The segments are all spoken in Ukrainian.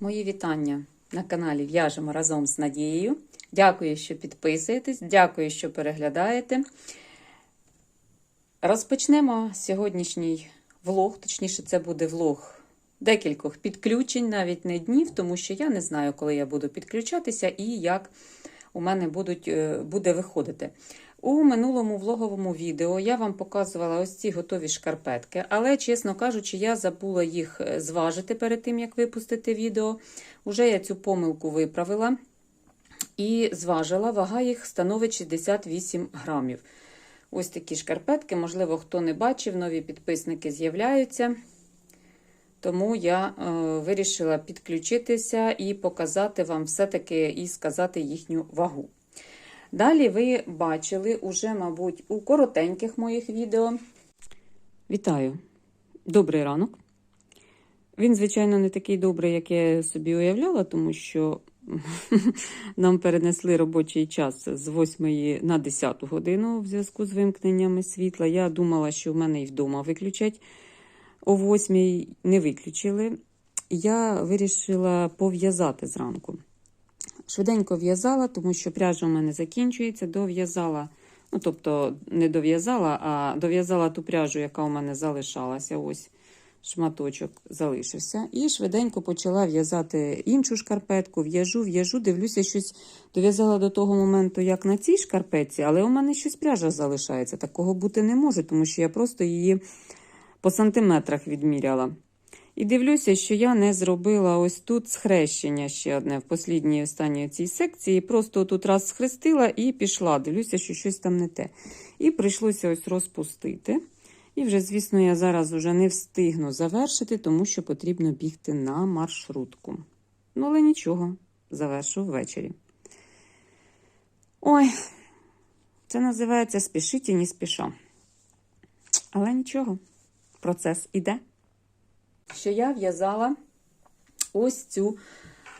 Мої вітання на каналі В'яжемо разом з Надією. Дякую, що підписуєтесь, дякую, що переглядаєте. Розпочнемо сьогоднішній влог, точніше, це буде влог декількох підключень, навіть не днів, тому що я не знаю, коли я буду підключатися і як у мене будуть, е, буде виходити. У минулому влоговому відео я вам показувала ось ці готові шкарпетки, але, чесно кажучи, я забула їх е, зважити перед тим, як випустити відео. Уже я цю помилку виправила і зважила. Вага їх становить 68 грамів. Ось такі шкарпетки, можливо, хто не бачив, нові підписники з'являються. Тому я е, вирішила підключитися і показати вам все-таки і сказати їхню вагу. Далі ви бачили уже, мабуть, у коротеньких моїх відео. Вітаю! Добрий ранок. Він, звичайно, не такий добрий, як я собі уявляла, тому що нам перенесли робочий час з 8 на 10 годину в зв'язку з вимкненнями світла. Я думала, що в мене і вдома виключать о 8 не виключили. Я вирішила пов'язати зранку. Швиденько в'язала, тому що пряжа у мене закінчується, дов'язала, ну, тобто не дов'язала, а дов'язала ту пряжу, яка у мене залишалася. Ось шматочок залишився. І швиденько почала в'язати іншу шкарпетку, в'яжу, в'яжу, дивлюся, щось дов'язала до того моменту, як на цій шкарпетці, але у мене щось пряжа залишається. Такого бути не може, тому що я просто її по сантиметрах відміряла. І дивлюся, що я не зробила ось тут схрещення ще одне в послідній останній цій секції. Просто тут раз схрестила і пішла. Дивлюся, що щось там не те. І прийшлося ось розпустити. І вже, звісно, я зараз вже не встигну завершити, тому що потрібно бігти на маршрутку. Ну, але нічого, завершу ввечері. Ой, це називається спішить і не спіша. Але нічого, процес іде що я в'язала ось цю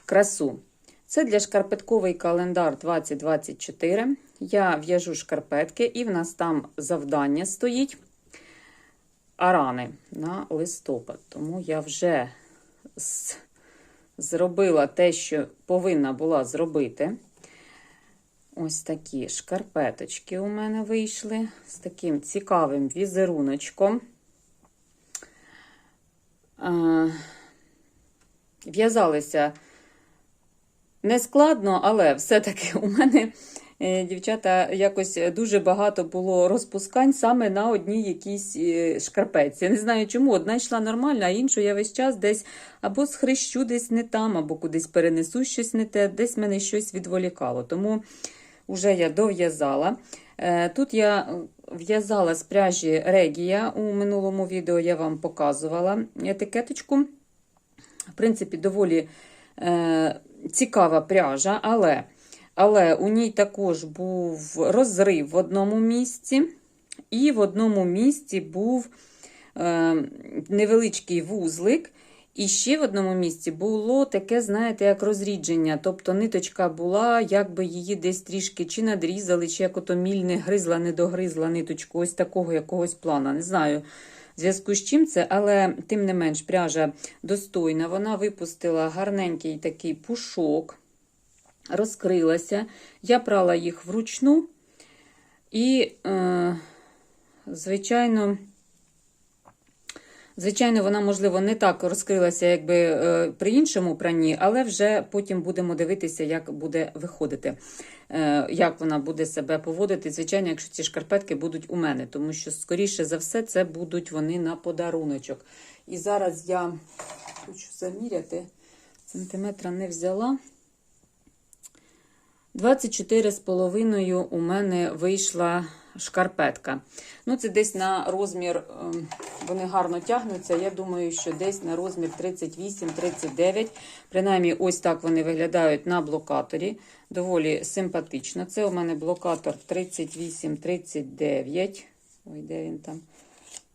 красу. Це для шкарпетковий календар 2024. Я в'яжу шкарпетки, і в нас там завдання стоїть арани на листопад. Тому я вже зробила те, що повинна була зробити. Ось такі шкарпеточки у мене вийшли з таким цікавим візеруночком. В'язалися нескладно, але все-таки у мене, е, дівчата, якось дуже багато було розпускань саме на одній якійсь е, шкарпеці. Я не знаю чому. Одна йшла нормально, а іншу я весь час десь або схрещу десь не там, або кудись перенесу щось не те, десь мене щось відволікало. Тому вже я дов'язала. Е, тут я в'язала з пряжі Регія. У минулому відео я вам показувала етикеточку. В принципі, доволі е, цікава пряжа, але але у ній також був розрив в одному місці, і в одному місці був е, невеличкий вузлик. І ще в одному місці було таке, знаєте, як розрідження. Тобто ниточка була, якби її десь трішки чи надрізали, чи як ото міль не гризла, не догризла ниточку, ось такого якогось плана. Не знаю в зв'язку з чим це, але тим не менш пряжа достойна. Вона випустила гарненький такий пушок, розкрилася. Я прала їх вручну і, е, звичайно, Звичайно, вона, можливо, не так розкрилася, якби е, при іншому пранні, але вже потім будемо дивитися, як буде виходити, е, як вона буде себе поводити. Звичайно, якщо ці шкарпетки будуть у мене, тому що, скоріше за все, це будуть вони на подаруночок. І зараз я хочу заміряти, сантиметра не взяла. 24,5 у мене вийшла шкарпетка. Ну, це десь на розмір, ем, вони гарно тягнуться. Я думаю, що десь на розмір 38-39. Принаймні, ось так вони виглядають на блокаторі. Доволі симпатично. Це у мене блокатор 38-39. Ой, де він там?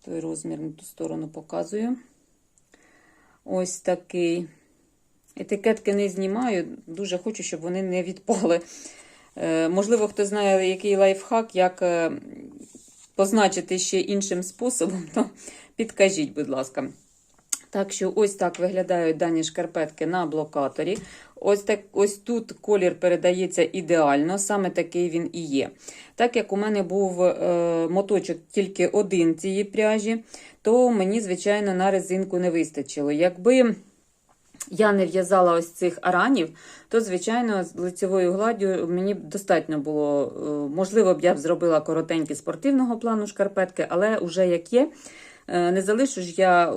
Той розмір на ту сторону показую. Ось такий. Етикетки не знімаю, дуже хочу, щоб вони не відпали. Е, можливо, хто знає, який лайфхак, як е, позначити ще іншим способом, то підкажіть, будь ласка. Так що ось так виглядають дані шкарпетки на блокаторі. Ось так, ось тут колір передається ідеально, саме такий він і є. Так як у мене був е, моточок тільки один цієї пряжі, то мені, звичайно, на резинку не вистачило. Якби я не в'язала ось цих аранів, то, звичайно, з лицевою гладдю мені достатньо було. е, Можливо, б я б зробила коротенькі спортивного плану шкарпетки, але вже як є, е, не залишу ж я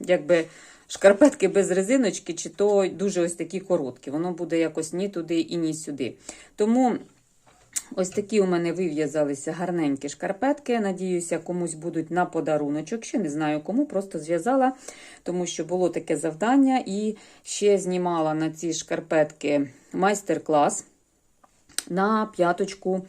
якби шкарпетки без резиночки, чи то дуже ось такі короткі. Воно буде якось ні туди і ні сюди. Тому ось такі у мене вив'язалися гарненькі шкарпетки. Надіюся, комусь будуть на подаруночок. Ще не знаю кому, просто зв'язала, тому що було таке завдання. І ще знімала на ці шкарпетки майстер-клас на п'яточку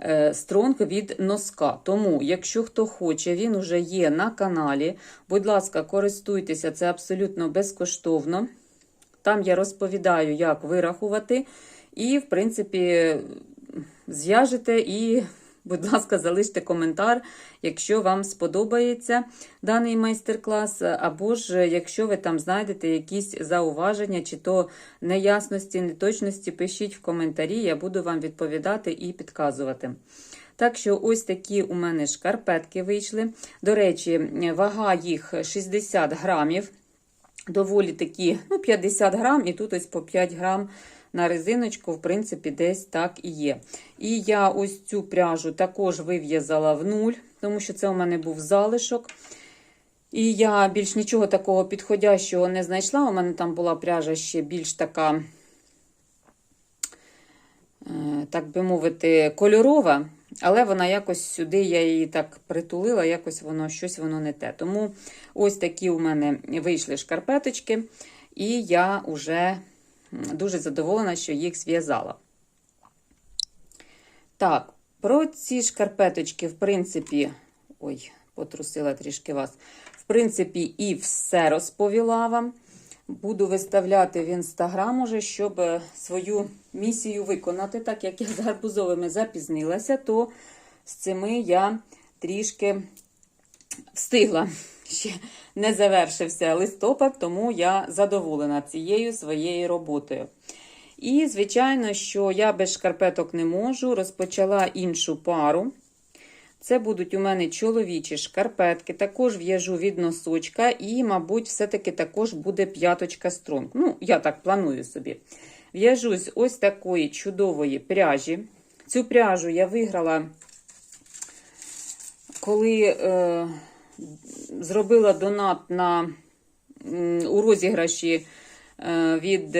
е, стронг від носка. Тому, якщо хто хоче, він вже є на каналі. Будь ласка, користуйтеся, це абсолютно безкоштовно. Там я розповідаю, як вирахувати. І, в принципі, зв'яжете і, будь ласка, залиште коментар, якщо вам сподобається даний майстер-клас, або ж якщо ви там знайдете якісь зауваження, чи то неясності, неточності, пишіть в коментарі, я буду вам відповідати і підказувати. Так що ось такі у мене шкарпетки вийшли. До речі, вага їх 60 грамів. Доволі такі, ну, 50 грам, і тут ось по 5 грам на резиночку, в принципі, десь так і є. І я ось цю пряжу також вив'язала в нуль, тому що це у мене був залишок. І я більш нічого такого підходящого не знайшла. У мене там була пряжа ще більш така, е, так би мовити, кольорова. Але вона якось сюди, я її так притулила, якось воно щось воно не те. Тому ось такі у мене вийшли шкарпеточки, і я вже дуже задоволена, що їх зв'язала. Так, про ці шкарпеточки, в принципі, ой, потрусила трішки вас. В принципі, і все розповіла вам. Буду виставляти в інстаграм уже, щоб свою місію виконати. Так як я з гарбузовими запізнилася, то з цими я трішки встигла. Ще не завершився листопад, тому я задоволена цією своєю роботою. І, звичайно, що я без шкарпеток не можу. Розпочала іншу пару. Це будуть у мене чоловічі шкарпетки, також в'яжу від носочка, і, мабуть, все-таки також буде п'яточка стронг. Ну, я так планую собі. В'яжу з ось такої чудової пряжі. Цю пряжу я виграла, коли е, зробила донат на, у розіграші е, від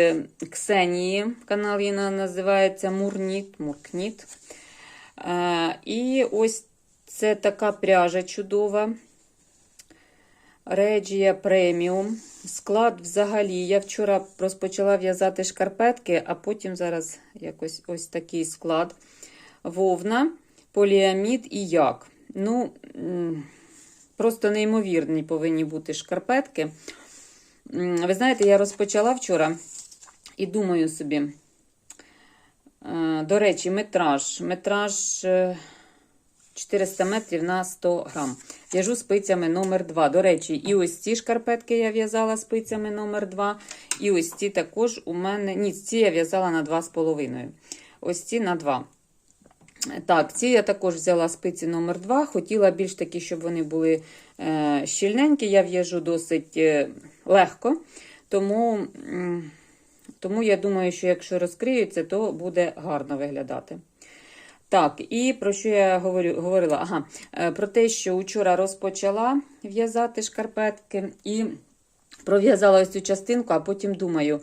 Ксенії. Канал її називається Мурніт. Муркніт. Е, і ось це така пряжа чудова. Реджія преміум. Склад взагалі. Я вчора розпочала в'язати шкарпетки, а потім зараз якось ось такий склад. Вовна, поліамід і як. Ну, просто неймовірні повинні бути шкарпетки. Ви знаєте, я розпочала вчора і думаю собі. Е, До речі, метраж. Метраж. е, 400 метрів на 100 грам. В'яжу спицями номер 2. До речі, і ось ці шкарпетки я в'язала спицями номер 2. І ось ці також у мене. Ні, ці я в'язала на 2,5. Ось ці на 2. Так, ці я також взяла спиці номер 2. Хотіла більш таки, щоб вони були е, щільненькі. Я в'яжу досить е, легко. Тому, тому я думаю, що якщо розкриються, то буде гарно виглядати. Так, і про що я говорю, говорила? Ага, е, про те, що вчора розпочала в'язати шкарпетки і пров'язала ось цю частинку, а потім думаю,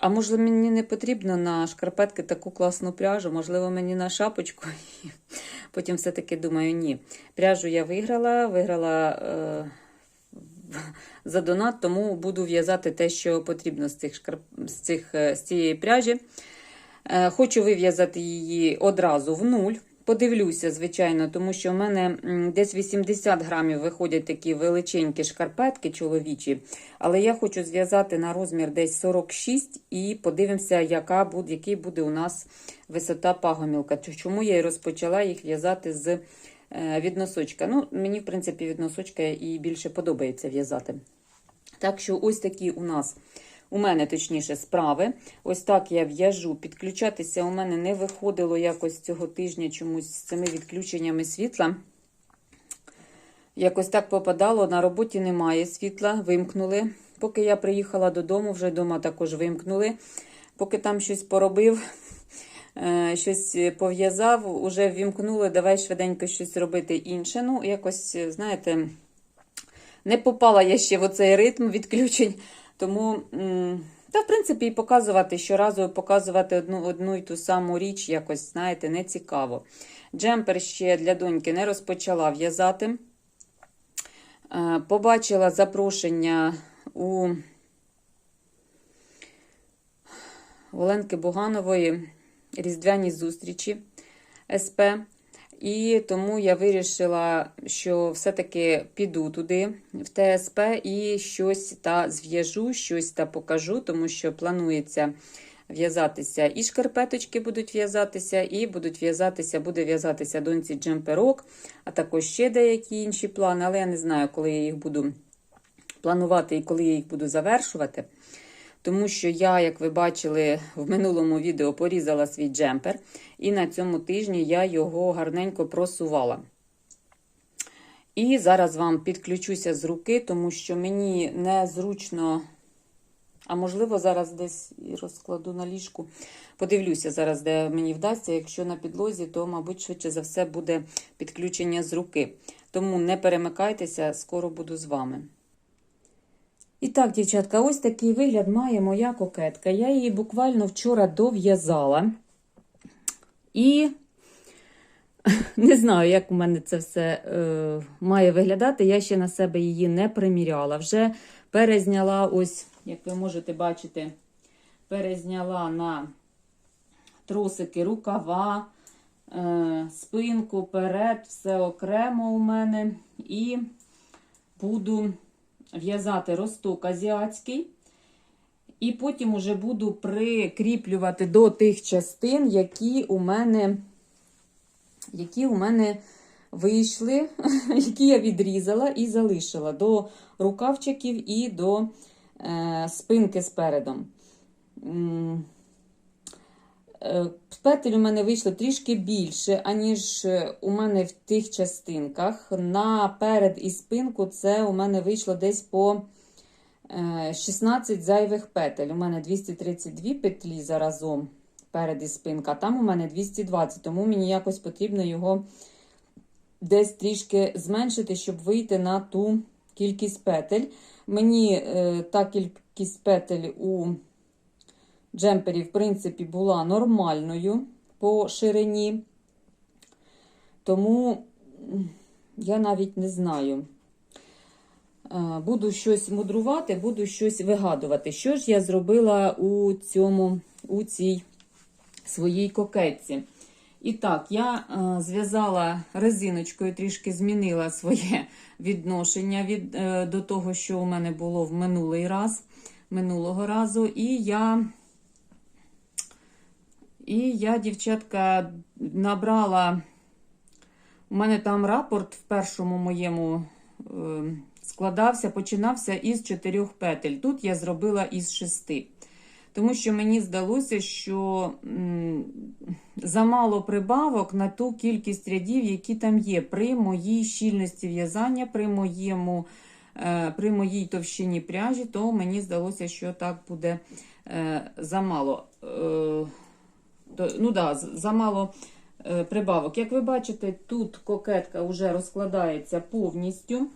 а можливо, мені не потрібно на шкарпетки таку класну пряжу, можливо, мені на шапочку. Потім все-таки думаю, ні. Пряжу я виграла, виграла е, за донат, тому буду в'язати те, що потрібно з, цих шкарп... з, цих, е, з цієї пряжі. Е, Хочу вив'язати її одразу в нуль. Подивлюся, звичайно, тому що в мене десь 80 грамів виходять такі величенькі шкарпетки чоловічі. Але я хочу зв'язати на розмір десь 46 і подивимося, яка буде, який буде у нас висота пагомілка. Чому я і розпочала їх в'язати з е, від носочка. Ну, мені, в принципі, від носочка і більше подобається в'язати. Так що ось такі у нас, у мене точніше, справи. Ось так я в'яжу. Підключатися у мене не виходило якось цього тижня чомусь з цими відключеннями світла. Якось так попадало, на роботі немає світла, вимкнули. Поки я приїхала додому, вже вдома також вимкнули. Поки там щось поробив, е, щось пов'язав, уже ввімкнули, давай швиденько щось робити інше. Ну, якось, знаєте, не попала я ще в оцей ритм відключень. Тому, та, в принципі, і показувати щоразу показувати одну, одну і ту саму річ, якось, знаєте, не цікаво. Джемпер ще для доньки не розпочала в'язати. Е, Побачила запрошення у Оленки Буганової різдвяні зустрічі СП. І тому я вирішила, що все-таки піду туди, в ТСП, і щось та зв'яжу, щось та покажу, тому що планується в'язатися і шкарпеточки будуть в'язатися, і будуть в'язатися, буде в'язатися доньці джемперок, а також ще деякі інші плани, але я не знаю, коли я їх буду планувати і коли я їх буду завершувати. Тому що я, як ви бачили, в минулому відео порізала свій джемпер, і на цьому тижні я його гарненько просувала. І зараз вам підключуся з руки, тому що мені незручно, а можливо, зараз десь розкладу на ліжку. Подивлюся зараз, де мені вдасться. Якщо на підлозі, то, мабуть, швидше за все буде підключення з руки. Тому не перемикайтеся, скоро буду з вами. І так, дівчатка, ось такий вигляд має моя кокетка. Я її буквально вчора дов'язала. І не знаю, як у мене це все е, має виглядати. Я ще на себе її не приміряла. Вже перезняла, ось, як ви можете бачити, перезняла на тросики рукава, е, спинку, перед, все окремо у мене. І буду в'язати росток азіатський. І потім уже буду прикріплювати до тих частин, які у мене які у мене вийшли, які я відрізала і залишила до рукавчиків і до е, спинки спередом. Е, Петель у мене вийшло трішки більше, аніж у мене в тих частинках. Наперед і спинку це у мене вийшло десь по 16 зайвих петель. У мене 232 петлі заразом перед і спинка, а там у мене 220, тому мені якось потрібно його десь трішки зменшити, щоб вийти на ту кількість петель. Мені е, та кількість петель у джемпері, в принципі, була нормальною по ширині. Тому я навіть не знаю. Буду щось мудрувати, буду щось вигадувати. Що ж я зробила у цьому, у цій своїй кокетці? І так, я зв'язала резиночкою, трішки змінила своє відношення від, е, до того, що у мене було в минулий раз, минулого разу. І я і я, дівчатка, набрала, у мене там рапорт в першому моєму е, складався, починався із чотирьох петель. Тут я зробила із шести. Тому що мені здалося, що замало прибавок на ту кількість рядів, які там є, при моїй щільності в'язання, при моєму, е, при моїй товщині пряжі, то мені здалося, що так буде е, замало. Е, то, ну да, замало е, прибавок. Як ви бачите, тут кокетка вже розкладається повністю.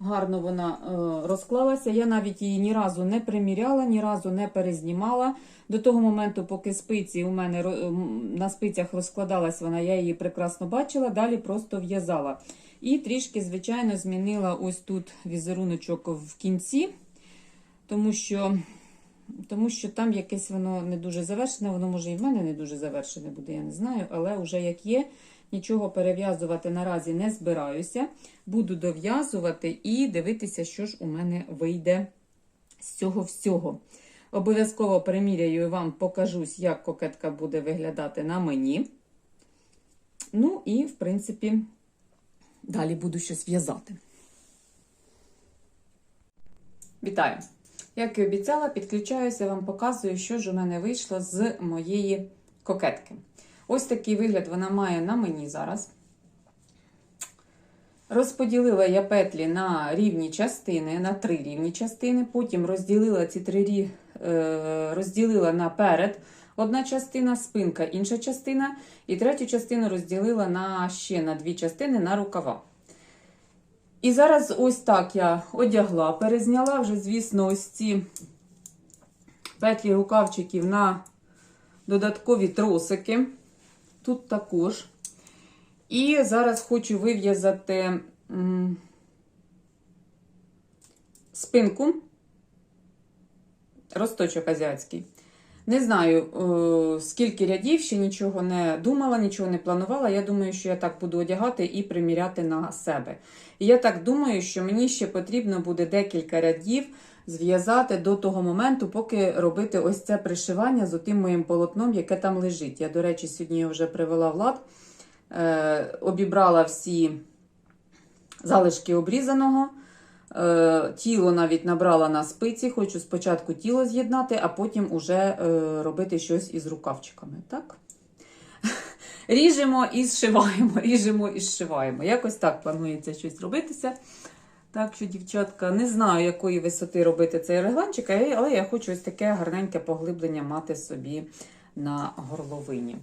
Гарно вона е, розклалася. Я навіть її ні разу не приміряла, ні разу не перезнімала. До того моменту, поки спиці у мене на спицях розкладалась вона, я її прекрасно бачила, далі просто в'язала. І трішки, звичайно, змінила ось тут візеруночок в кінці, тому що тому що там якесь воно не дуже завершене, воно може і в мене не дуже завершене буде, я не знаю, але вже як є, нічого перев'язувати наразі не збираюся. Буду дов'язувати і дивитися, що ж у мене вийде з цього всього. Обов'язково приміряю і вам покажусь, як кокетка буде виглядати на мені. Ну, і, в принципі, далі буду щось в'язати. Вітаю! Як і обіцяла, підключаюся, вам показую, що ж у мене вийшло з моєї кокетки. Ось такий вигляд вона має на мені зараз. Розподілила я петлі на рівні частини, на три рівні частини. Потім розділила ці три е, розділила наперед одна частина, спинка, інша частина. І третю частину розділила на ще на дві частини на рукава. І зараз ось так я одягла, перезняла вже, звісно, ось ці петлі рукавчиків на додаткові тросики. Тут також. І зараз хочу вив'язати спинку, росточок азіатський. Не знаю, е, скільки рядів, ще нічого не думала, нічого не планувала. Я думаю, що я так буду одягати і приміряти на себе. І я так думаю, що мені ще потрібно буде декілька рядів зв'язати до того моменту, поки робити ось це пришивання з отим моїм полотном, яке там лежить. Я, до речі, сьогодні вже привела в лад, е, обібрала всі залишки обрізаного. Е, Тіло навіть набрала на спиці. Хочу спочатку тіло з'єднати, а потім уже е, робити щось із рукавчиками. Так? Ріжемо і зшиваємо, ріжемо і зшиваємо. Якось так планується щось робитися. Так що, дівчатка, не знаю, якої висоти робити цей регланчик, але але я хочу ось таке гарненьке поглиблення мати собі на горловині.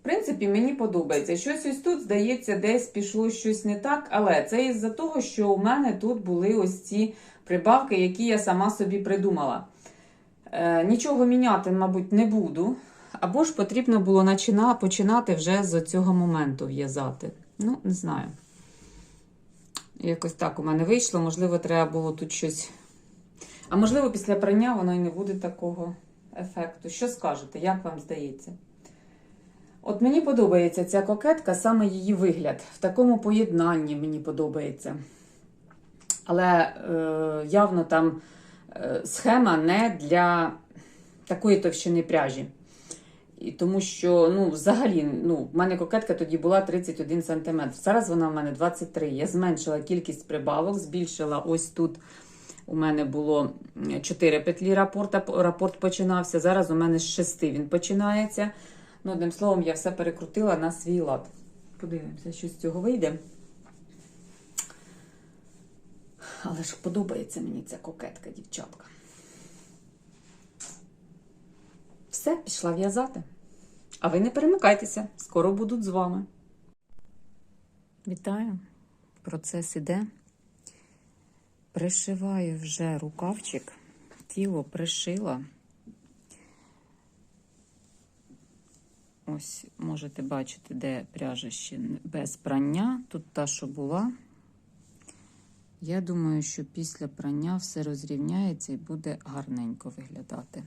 В принципі, мені подобається. Щось ось тут, здається, десь пішло щось не так, але це із-за того, що у мене тут були ось ці прибавки, які я сама собі придумала. Е, нічого міняти, мабуть, не буду. Або ж потрібно було починати вже з цього моменту в'язати. Ну, не знаю. Якось так у мене вийшло. Можливо, треба було тут щось. А можливо, після прання воно і не буде такого ефекту. Що скажете, як вам здається? От мені подобається ця кокетка, саме її вигляд. В такому поєднанні мені подобається. Але е, явно там е, схема не для такої товщини пряжі. І тому що, ну, взагалі, ну, в мене кокетка тоді була 31 см. Зараз вона в мене 23 Я зменшила кількість прибавок, збільшила ось тут. У мене було 4 петлі рапорта, рапорт починався. Зараз у мене з 6 він починається. Ну, одним словом, я все перекрутила на свій лад. Подивимося, що з цього вийде. Але ж подобається мені ця кокетка, дівчатка. Все, пішла в'язати. А ви не перемикайтеся, скоро будуть з вами. Вітаю. Процес іде. Пришиваю вже рукавчик, тіло пришила. Ось можете бачити, де пряжа ще без прання. Тут та, що була. Я думаю, що після прання все розрівняється і буде гарненько виглядати.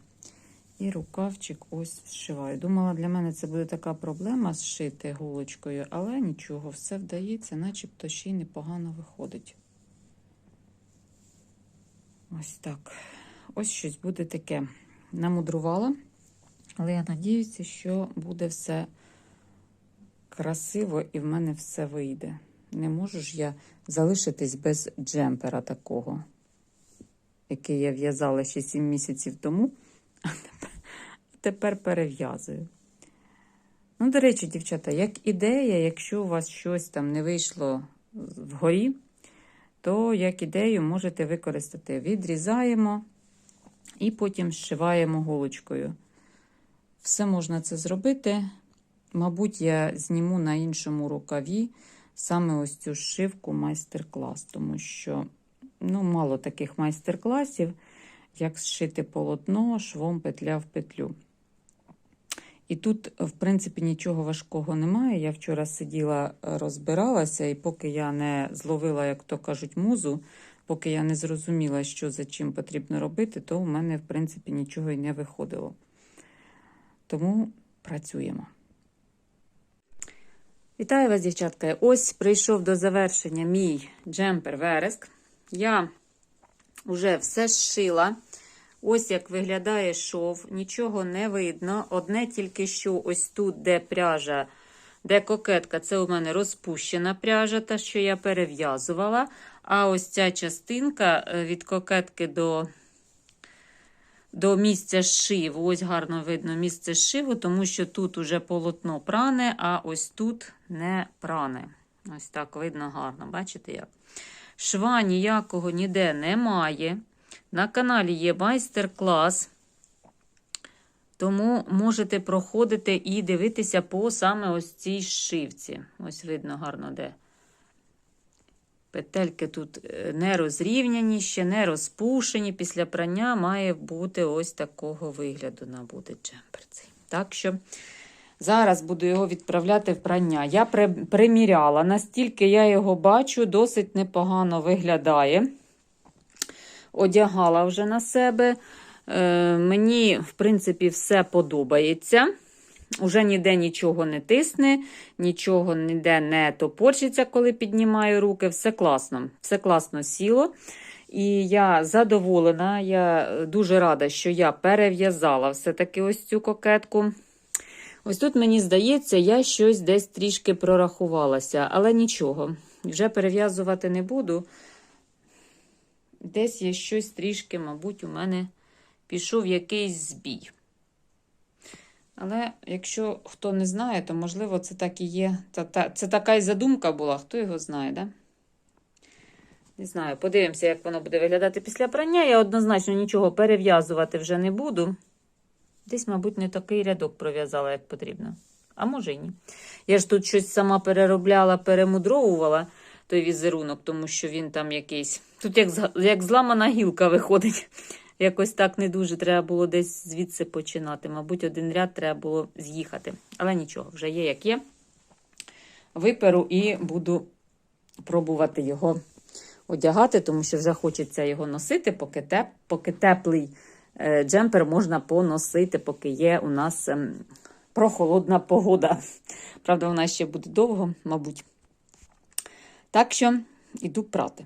І рукавчик ось зшиваю. Думала, для мене це буде така проблема зшити голочкою, але нічого, все вдається, начебто ще й непогано виходить. Ось так. Ось щось буде таке. Намудрувала, але я надіюся, що буде все красиво і в мене все вийде. Не можу ж я залишитись без джемпера такого, який я в'язала ще 7 місяців тому а тепер перев'язую. Ну, до речі, дівчата, як ідея, якщо у вас щось там не вийшло вгорі, то як ідею можете використати. Відрізаємо і потім зшиваємо голочкою. Все можна це зробити. Мабуть, я зніму на іншому рукаві саме ось цю шивку майстер-клас, тому що ну, мало таких майстер-класів, як зшити полотно швом петля в петлю. І тут, в принципі, нічого важкого немає. Я вчора сиділа, розбиралася, і поки я не зловила, як то кажуть, музу, поки я не зрозуміла, що за чим потрібно робити, то в мене, в принципі, нічого й не виходило. Тому працюємо. Вітаю вас, дівчатка. Ось прийшов до завершення мій джемпер вереск. Я вже все зшила. Ось як виглядає шов, нічого не видно. Одне тільки що ось тут, де пряжа, де кокетка, це у мене розпущена пряжа, та що я перев'язувала. А ось ця частинка е, від кокетки до, до місця зшиву, ось гарно видно місце зшиву, тому що тут уже полотно пране, а ось тут не пране. Ось так видно гарно, бачите як? Шва ніякого ніде немає. На каналі є майстер-клас. Тому можете проходити і дивитися по саме ось цій шивці. Ось видно гарно, де. Петельки тут е, не розрівняні, ще не розпушені. Після прання має бути ось такого вигляду набути джемпер цей. Так що зараз буду його відправляти в прання. Я при- приміряла, настільки я його бачу, досить непогано виглядає. Одягала вже на себе. Е, мені, в принципі, все подобається. Уже ніде нічого не тисне, нічого ніде не топорчиться, коли піднімаю руки. Все класно, все класно сіло. І я задоволена, я дуже рада, що я перев'язала все-таки ось цю кокетку. Ось тут, мені здається, я щось десь трішки прорахувалася, але нічого, вже перев'язувати не буду. Десь є щось трішки, мабуть, у мене пішов якийсь збій. Але якщо хто не знає, то можливо це так і є. Це така й задумка була, хто його знає, да? Не знаю, подивимося, як воно буде виглядати після прання. Я однозначно нічого перев'язувати вже не буду. Десь, мабуть, не такий рядок пров'язала, як потрібно. А може й ні. Я ж тут щось сама переробляла, перемудровувала той візерунок, тому що він там якийсь. Тут як, як зламана гілка виходить. Якось так не дуже треба було десь звідси починати. Мабуть, один ряд треба було з'їхати. Але нічого, вже є як є. Виперу і буду пробувати його одягати, тому що вже хочеться його носити, поки, теп, поки теплий е, джемпер можна поносити, поки є у нас ем, прохолодна погода. Правда, вона ще буде довго, мабуть. Так що іду прати.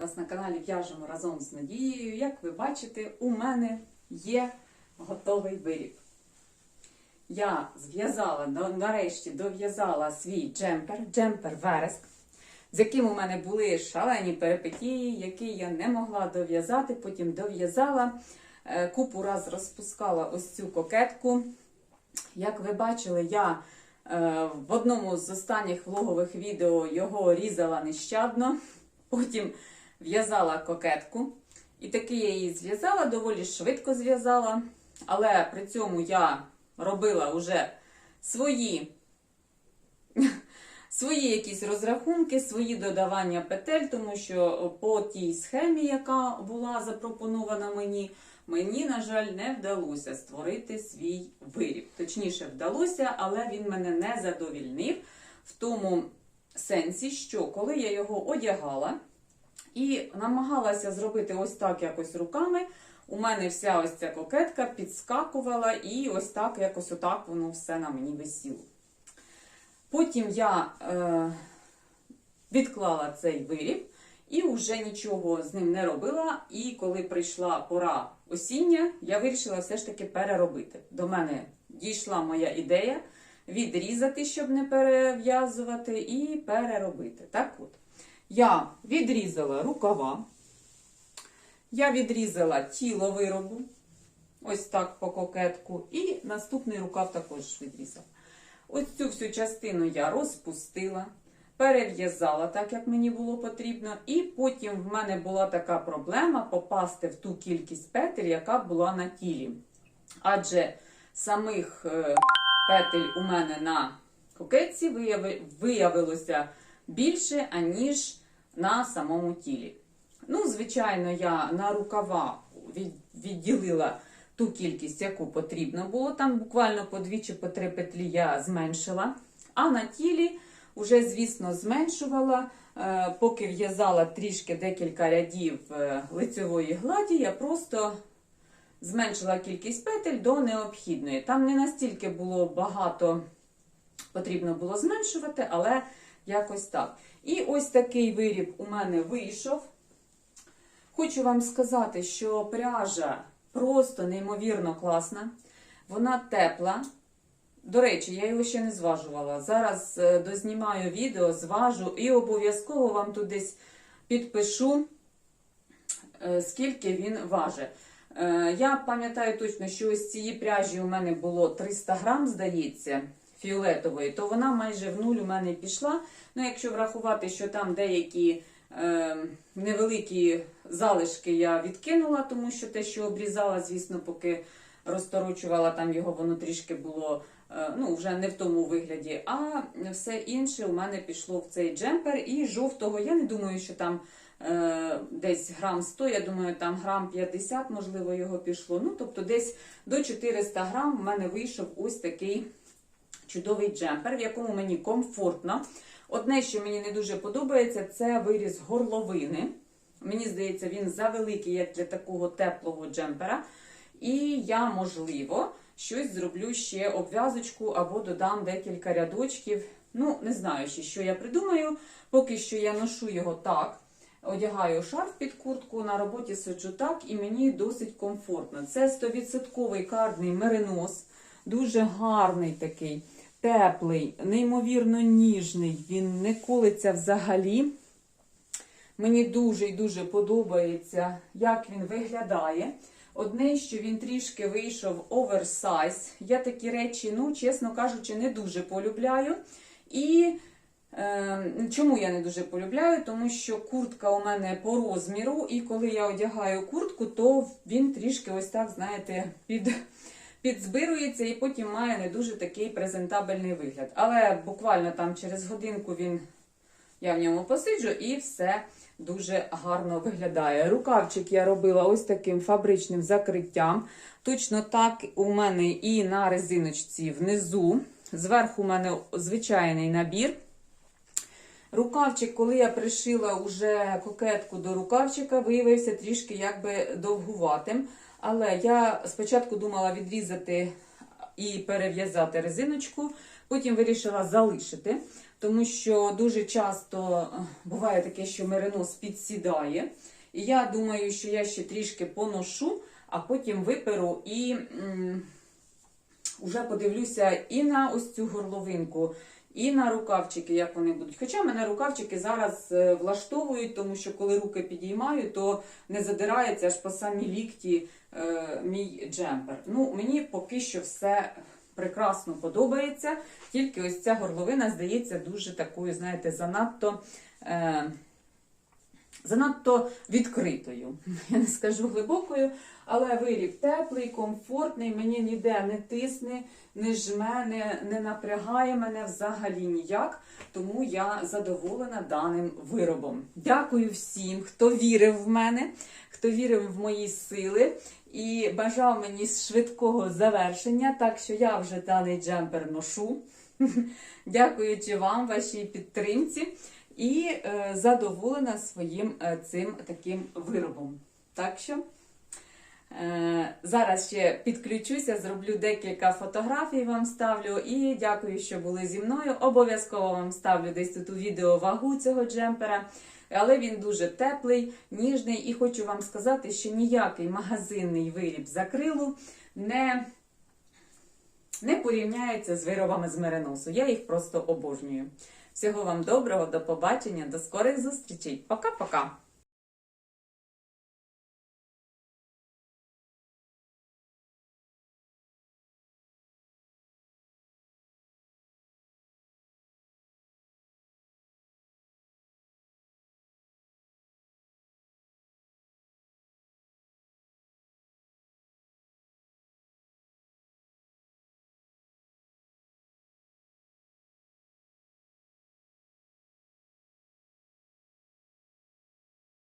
Вас на каналі В'яжемо разом з Надією. Як ви бачите, у мене є готовий виріб. Я зв'язала, нарешті дов'язала свій джемпер, джемпер вереск, з яким у мене були шалені перипетії, який я не могла дов'язати, потім дов'язала. Е, Купу раз розпускала ось цю кокетку. Як ви бачили, я е, в одному з останніх влогових відео його різала нещадно. Потім в'язала кокетку. І таки я її зв'язала, доволі швидко зв'язала. Але при цьому я робила вже свої, свої якісь розрахунки, свої додавання петель, тому що по тій схемі, яка була запропонована мені, мені, на жаль, не вдалося створити свій виріб. Точніше, вдалося, але він мене не задовільнив в тому сенсі, що коли я його одягала, і намагалася зробити ось так якось руками. У мене вся ось ця кокетка підскакувала, і ось так, якось отак воно все на мені висіло. Потім я е, відклала цей виріб і вже нічого з ним не робила. І коли прийшла пора осіння, я вирішила все ж таки переробити. До мене дійшла моя ідея відрізати, щоб не перев'язувати, і переробити. Так от. Я відрізала рукава, я відрізала тіло виробу, ось так по кокетку, і наступний рукав також відрізала. Ось цю всю частину я розпустила, перев'язала так, як мені було потрібно, і потім в мене була така проблема попасти в ту кількість петель, яка була на тілі. Адже самих е, петель у мене на кокетці виявилося більше, аніж на самому тілі. Ну, звичайно, я на рукава відділила ту кількість, яку потрібно було. Там буквально по дві чи по три петлі я зменшила. А на тілі вже, звісно, зменшувала. Е, Поки в'язала трішки декілька рядів е, лицевої гладі, я просто зменшила кількість петель до необхідної. Там не настільки було багато потрібно було зменшувати, але якось так. І ось такий виріб у мене вийшов. Хочу вам сказати, що пряжа просто неймовірно класна. Вона тепла. До речі, я його ще не зважувала. Зараз е, дознімаю відео, зважу і обов'язково вам тут десь підпишу, е, скільки він важить. Е, Я пам'ятаю точно, що ось цієї пряжі у мене було 300 грам, здається, фіолетової, то вона майже в нуль у мене пішла. Ну, якщо врахувати, що там деякі е, невеликі залишки я відкинула, тому що те, що обрізала, звісно, поки розторочувала там його, воно трішки було е, ну, вже не в тому вигляді. А все інше у мене пішло в цей джемпер. І жовтого, я не думаю, що там е, десь грам 100, я думаю, там грам 50, можливо, його пішло. Ну, тобто десь до 400 грам в мене вийшов ось такий чудовий джемпер, в якому мені комфортно. Одне, що мені не дуже подобається, це виріз горловини. Мені здається, він завеликий, як для такого теплого джемпера. І я, можливо, щось зроблю ще обв'язочку або додам декілька рядочків. Ну, не знаю ще, що я придумаю. Поки що я ношу його так. Одягаю шарф під куртку, на роботі сиджу так, і мені досить комфортно. Це 100% карний меринос, дуже гарний такий, теплий, неймовірно ніжний. Він не колиться взагалі. Мені дуже і дуже подобається, як він виглядає. Одне, що він трішки вийшов оверсайз. Я такі речі, ну, чесно кажучи, не дуже полюбляю. І е, чому я не дуже полюбляю? Тому що куртка у мене по розміру, і коли я одягаю куртку, то він трішки ось так, знаєте, під. Підзбирується і потім має не дуже такий презентабельний вигляд. Але буквально там через годинку він я в ньому посиджу і все дуже гарно виглядає. Рукавчик я робила ось таким фабричним закриттям. Точно так у мене і на резиночці внизу. Зверху у мене звичайний набір. Рукавчик, коли я пришила уже кокетку до рукавчика, виявився трішки якби довгуватим. Але я спочатку думала відрізати і перев'язати резиночку, потім вирішила залишити, тому що дуже часто е, буває таке, що меринос підсідає. І я думаю, що я ще трішки поношу, а потім виперу і вже подивлюся і на ось цю горловинку, і на рукавчики, як вони будуть. Хоча мене рукавчики зараз е, влаштовують, тому що коли руки підіймаю, то не задирається аж по самі лікті е, мій джемпер. Ну, мені поки що все прекрасно подобається. Тільки ось ця горловина здається дуже такою, знаєте, занадто. Е, Занадто відкритою, я не скажу глибокою, але виріб теплий, комфортний, мені ніде не тисне, не жме, не, не напрягає мене взагалі ніяк. Тому я задоволена даним виробом. Дякую всім, хто вірив в мене, хто вірив в мої сили і бажав мені швидкого завершення. Так що я вже даний джемпер ношу. Дякуючи вам, вашій підтримці. І е, задоволена своїм е, цим таким виробом. Так що е, зараз ще підключуся, зроблю декілька фотографій, вам ставлю. І дякую, що були зі мною. Обов'язково вам ставлю десь тут у відео вагу цього джемпера. Але він дуже теплий, ніжний, і хочу вам сказати, що ніякий магазинний виріб з акрилу не, не порівняється з виробами з мериносу. Я їх просто обожнюю. Всього вам доброго, до побачення, до скорих зустрічей. Пока-пока!